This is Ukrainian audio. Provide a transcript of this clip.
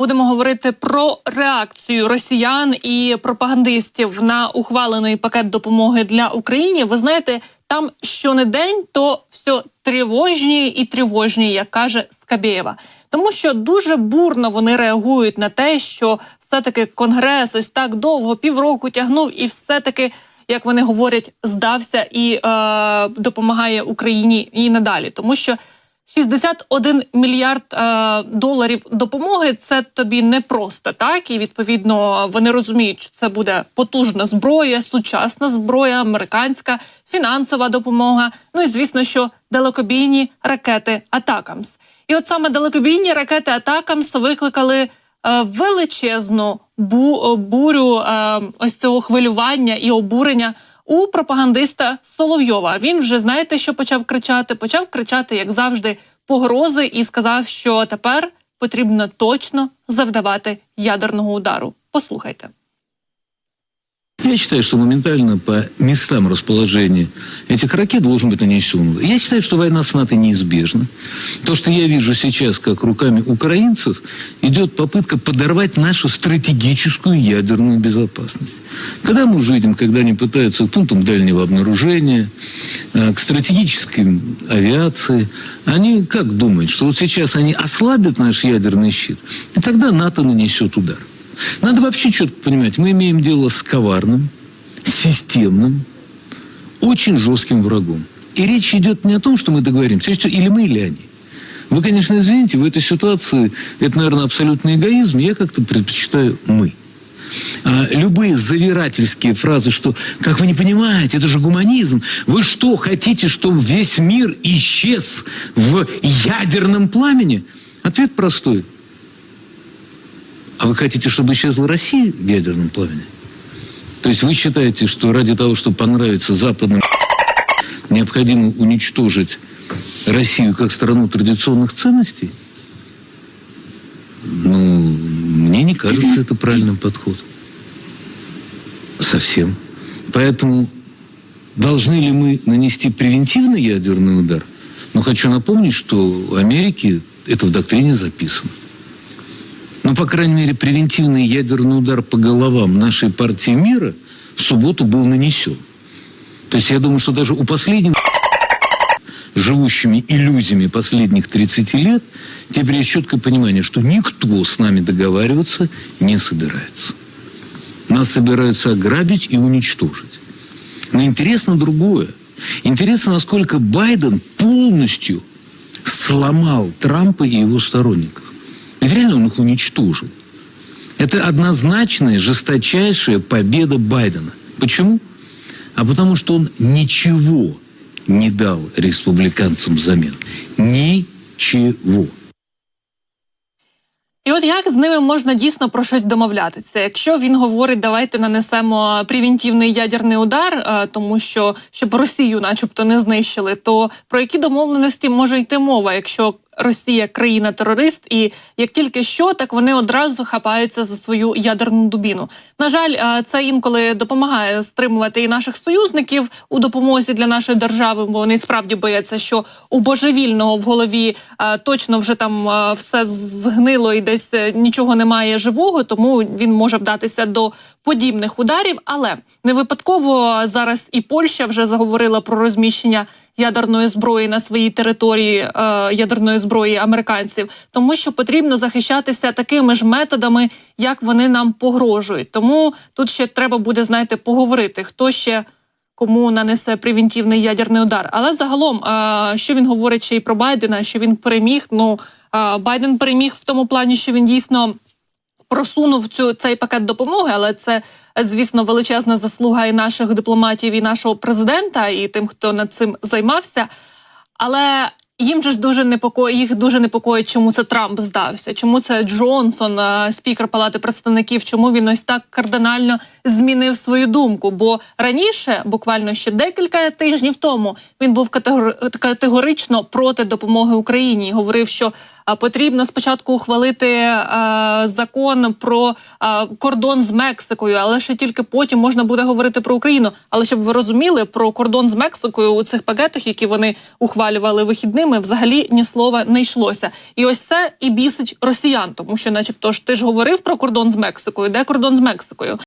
Будемо говорити про реакцію росіян і пропагандистів на ухвалений пакет допомоги для України. Ви знаєте, там щонедень то все тривожні і тривожні, як каже Скабєєва. Тому що дуже бурно вони реагують на те, що все-таки конгрес ось так довго півроку тягнув, і все-таки, як вони говорять, здався і е, допомагає Україні і надалі, тому що. 61 мільярд е, доларів допомоги це тобі не просто так, і відповідно вони розуміють, що це буде потужна зброя, сучасна зброя, американська фінансова допомога. Ну і звісно, що далекобійні ракети Атакамс. І от саме далекобійні ракети Атакамс викликали е, величезну бу, бурю е, ось цього хвилювання і обурення у пропагандиста Соловйова. Він вже знаєте, що почав кричати? Почав кричати, як завжди, погрози, і сказав, що тепер потрібно точно завдавати ядерного удару. Послухайте. Я считаю, что моментально по местам расположения этих ракет должен быть нанесен. Я считаю, что война с НАТО неизбежна. То, что я вижу сейчас, как руками украинцев, идет попытка подорвать нашу стратегическую ядерную безопасность. Когда мы уже видим, когда они пытаются к пунктам дальнего обнаружения, э, к стратегической авиации, они как думают, что вот сейчас они ослабят наш ядерный щит, и тогда НАТО нанесет удар. Надо вообще четко понимать, мы имеем дело с коварным, системным, очень жестким врагом. И речь идет не о том, что мы договоримся, идет или мы, или они. Вы, конечно, извините, в этой ситуации это, наверное, абсолютный эгоизм, я как-то предпочитаю «мы». А любые завирательские фразы, что, как вы не понимаете, это же гуманизм. Вы что, хотите, чтобы весь мир исчез в ядерном пламени? Ответ простой. А вы хотите, чтобы исчезла Россия в ядерном пламени? То есть вы считаете, что ради того, чтобы понравиться западным необходимо уничтожить Россию как страну традиционных ценностей? Ну, мне не кажется это правильным подходом. Совсем. Поэтому должны ли мы нанести превентивный ядерный удар? Но хочу напомнить, что в Америке это в доктрине записано. Ну, по крайней мере, превентивный ядерный удар по головам нашей партии мира в субботу был нанесен. То есть я думаю, что даже у последнего живущими иллюзиями последних 30 лет, теперь есть четкое понимание, что никто с нами договариваться не собирается. Нас собираются ограбить и уничтожить. Но интересно другое. Интересно, насколько Байден полностью сломал Трампа и его сторонников. Реально он их уничтожил. Это однозначная, жесточайшая победа Байдена. Почему? А потому что он ничего не дал республиканцам взамен. Ничего. І от як з ними можна дійсно про щось домовлятися? Якщо він говорить, давайте нанесемо превентивний ядерний удар, е, тому що щоб Росію, начебто, не знищили, то про які домовленості може йти мова, якщо Росія країна-терорист, і як тільки що, так вони одразу хапаються за свою ядерну дубіну. На жаль, це інколи допомагає стримувати і наших союзників у допомозі для нашої держави, бо вони справді бояться, що у божевільного в голові точно вже там все згнило і десь е, нічого немає живого, тому він може вдатися до подібних ударів. Але не випадково зараз і Польща вже заговорила про розміщення ядерної зброї на своїй території е, ядерної зброї американців, тому що потрібно захищатися такими ж методами, як вони нам погрожують. Тому тут ще треба буде знаєте, поговорити, хто ще. Кому нанесе превентивний ядерний удар, але загалом, е, що він говорить ще й про Байдена, що він переміг. Ну е, Байден переміг в тому плані, що він дійсно просунув цю цей пакет допомоги, але це звісно величезна заслуга і наших дипломатів, і нашого президента, і тим, хто над цим займався. Але їм же ж дуже непокоїть, їх дуже непокоїть, чому це Трамп здався, чому це Джонсон, е, спікер Палати представників, чому він ось так кардинально змінив свою думку. Бо раніше, буквально ще декілька тижнів тому, він був категори- категорично проти допомоги Україні. і Говорив, що потрібно спочатку ухвалити закон про кордон з Мексикою, але ще тільки потім можна буде говорити про Україну. Але щоб ви розуміли, про кордон з Мексикою у цих пакетах, які вони ухвалювали вихідними. Країнами взагалі ні слова не йшлося. І ось це і бісить росіян, тому що, начебто, ж ти ж говорив про кордон з Мексикою. Де кордон з Мексикою?